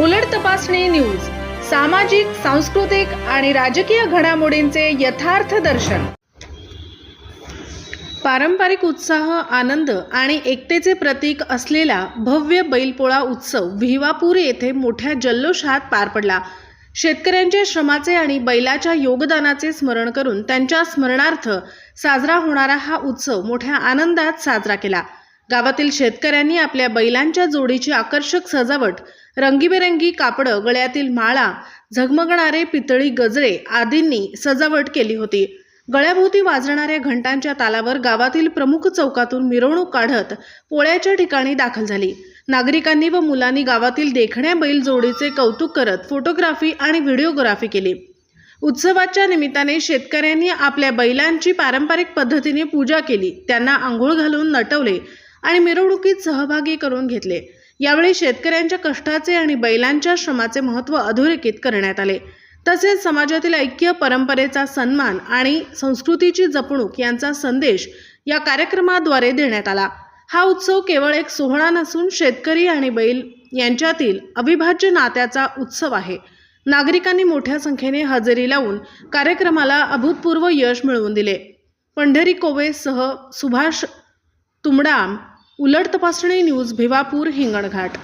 उलट तपासणी न्यूज सामाजिक सांस्कृतिक आणि राजकीय घडामोडींचे यथार्थ दर्शन. पारंपरिक उत्साह आनंद आणि एकतेचे प्रतीक असलेला भव्य बैलपोळा उत्सव भिवापूर येथे मोठ्या जल्लोषात पार पडला. शेतकऱ्यांच्या श्रमाचे आणि बैलाच्या योगदानाचे स्मरण करून त्यांच्या स्मरणार्थ साजरा होणारा हा उत्सव मोठ्या आनंदात साजरा केला. गावातील शेतकऱ्यांनी आपल्या बैलांच्या जोडीची आकर्षक सजावट रंगीबेरंगी कापडं गळ्यातील माळा झगमगणारे पितळी गजरे आदींनी सजावट केली होती. गळ्याभोवती वाजणाऱ्या घंटांच्या तालावर गावातील प्रमुख चौकातून मिरवणूक काढत पोळ्याच्या ठिकाणी दाखल झाली. नागरिकांनी व मुलांनी गावातील देखण्या बैल जोडीचे कौतुक करत फोटोग्राफी आणि व्हिडिओग्राफी केली. उत्सवाच्या निमित्ताने शेतकऱ्यांनी आपल्या बैलांची पारंपरिक पद्धतीने पूजा केली. त्यांना आंघोळ घालून नटवले. आणि मिरवणुकीत सहभागी करून घेतले. यावेळी शेतकऱ्यांच्या कष्टाचे आणि बैलांच्या श्रमाचे महत्त्व अधोरेखित करण्यात आले. तसेच समाजातील ऐक्य परंपरेचा सन्मान आणि संस्कृतीची जपणूक यांचा संदेश या कार्यक्रमाद्वारे देण्यात आला. हा उत्सव केवळ एक सोहळा नसून शेतकरी आणि बैल यांच्यातील अविभाज्य नात्याचा उत्सव आहे. नागरिकांनी मोठ्या संख्येने हजेरी लावून कार्यक्रमाला अभूतपूर्व यश मिळवून दिले. पंढरी कोवेसह सुभाष तुमडाम उलट तपासणी न्यूज भिवापूर हिंगणघाट